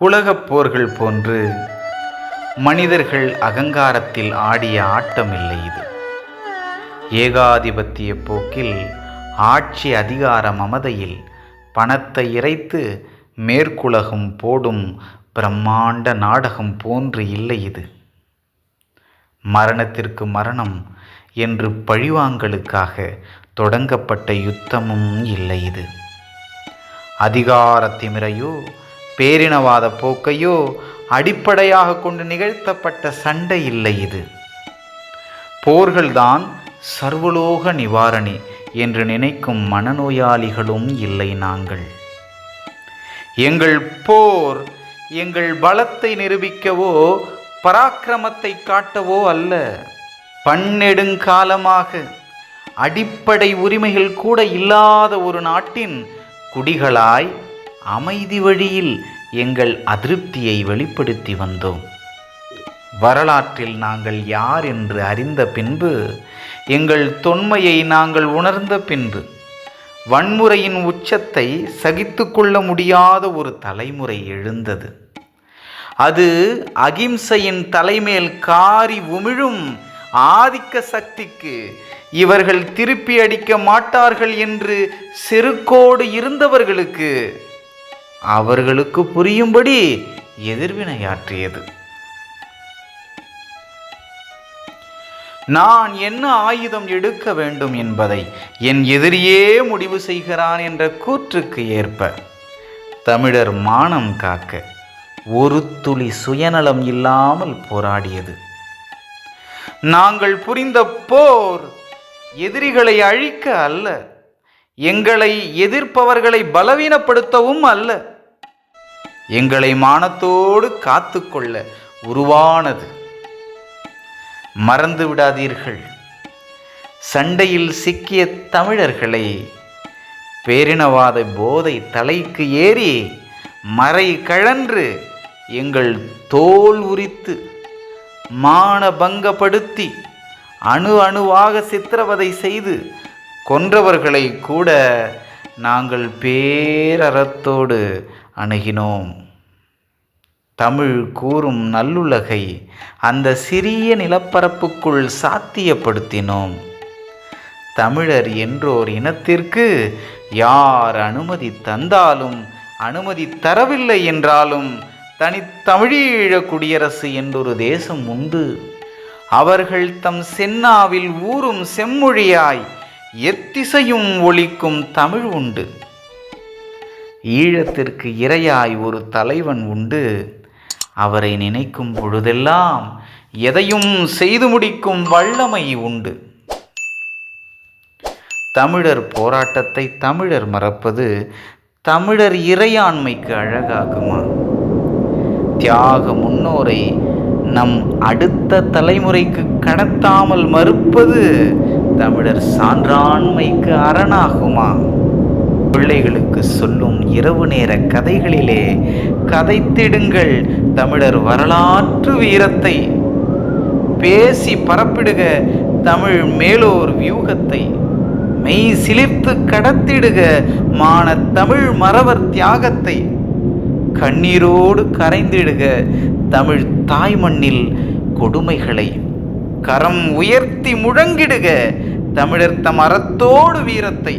உலகப் போர்கள் போன்று மனிதர்கள் அகங்காரத்தில் ஆடிய ஆட்டமில்லை இது. ஏகாதிபத்திய போக்கில் ஆட்சி அதிகார மமதையில் பணத்தை இறைத்து மேற்குலகம் போடும் பிரம்மாண்ட நாடகம் போன்று இல்லை இது. மரணத்திற்கு மரணம் என்று பழிவாங்கலுக்காக தொடங்கப்பட்ட யுத்தமும் இல்லை இது. அதிகார திமிரையோ பேரினவாத போக்கையோ அடிப்படையாக கொண்டு நிகழ்த்தப்பட்ட சண்டை இல்லை இது. போர்கள்தான் சர்வலோக நிவாரணி என்று நினைக்கும் மனநோயாளிகளும் இல்லை நாங்கள். எங்கள் போர் எங்கள் பலத்தை நிரூபிக்கவோ பராக்கிரமத்தை காட்டவோ அல்ல. பன்னெடுங்காலமாக அடிப்படை உரிமைகள் கூட இல்லாத ஒரு நாட்டின் குடிகளாய் அமைதி வழியில் எங்கள் அதிருப்தியை வெளிப்படுத்தி வந்தோம். வரலாற்றில் நாங்கள் யார் என்று அறிந்த பின்பு எங்கள் தொன்மையை நாங்கள் உணர்ந்த பின்பு வன்முறையின் உச்சத்தை சகித்து கொள்ள முடியாத ஒரு தலைமுறை எழுந்தது. அது அகிம்சையின் தலைமேல் காரி உமிழும் ஆதிக்க சக்திக்கு இவர்கள் திருப்பி அடிக்க மாட்டார்கள் என்று செருக்கோடு இருந்தவர்களுக்கு அவர்களுக்கு புரியும்படி எதிர்வினையாற்றியது. நான் என்ன ஆயுதம் எடுக்க வேண்டும் என்பதை என் எதிரியே முடிவு செய்கிறான் என்ற கூற்றுக்கு ஏற்ப தமிழர் மானம் காக்க ஒரு துளி சுயநலம் இல்லாமல் போராடியது. நாங்கள் புரிந்த போர் எதிரிகளை அழிக்க அல்ல எங்களை எதிர்ப்பவர்களை பலவீனப்படுத்தவும் அல்ல. எங்களை மானத்தோடு காத்துக்கொள்ள உருவானது. மறந்து விடாதீர்கள். சண்டையில் சிக்கிய தமிழர்களை பேரினவாத போதை தலைக்கு ஏறி மறை கழன்று எங்கள் தோல் உரித்து மானபங்கப்படுத்தி அணு அணுவாக சித்திரவதை செய்து கொன்றவர்களை கூட நாங்கள் பேரறத்தோடு அணுகினோம். தமிழ் கூறும் நல்லுலகை அந்த சிறிய நிலப்பரப்புக்குள் சாத்தியப்படுத்தினோம். தமிழர் என்றோர் இனத்திற்கு யார் அனுமதி தந்தாலும் அனுமதி தரவில்லை என்றாலும் தனித்தமிழீழ குடியரசு என்றொரு தேசம் உண்டு. அவர்கள் தம் சென்னாவில் ஊறும் செம்மொழியாய் எத்திசையும் ஒழிக்கும் தமிழ் உண்டு. ஈழத்திற்கு இரையாய் ஒரு தலைவன் உண்டு. அவரை நினைக்கும் பொழுதெல்லாம் எதையும் செய்து முடிக்கும் வல்லமை உண்டு. தமிழர் போராட்டத்தை தமிழர் மறப்பது தமிழர் இறையாண்மைக்கு அழகாகுமா? தியாக முன்னோரை நம் அடுத்த தலைமுறைக்கு கடத்தாமல் மறுப்பது தமிழர் சான்றாண்மைக்கு அரணாகுமா? பிள்ளைகளுக்கு சொல்லும் இரவு நேர கதைகளிலே கதைத்திடுங்கள் தமிழர் வரலாற்று வீரத்தை. பேசி பரப்பிடுக தமிழ் மேலோர் வியூகத்தை. மெய் சிலிர்த்து கடத்திடுக மான தமிழ் மறவர் தியாகத்தை. கண்ணீரோடு கரைந்திடுக தமிழ் தாய் மண்ணில் கொடுமைகளை. கரம் உயர்த்தி முழங்கிடுக தமிழர் தம் அறத்தோடு வீரத்தை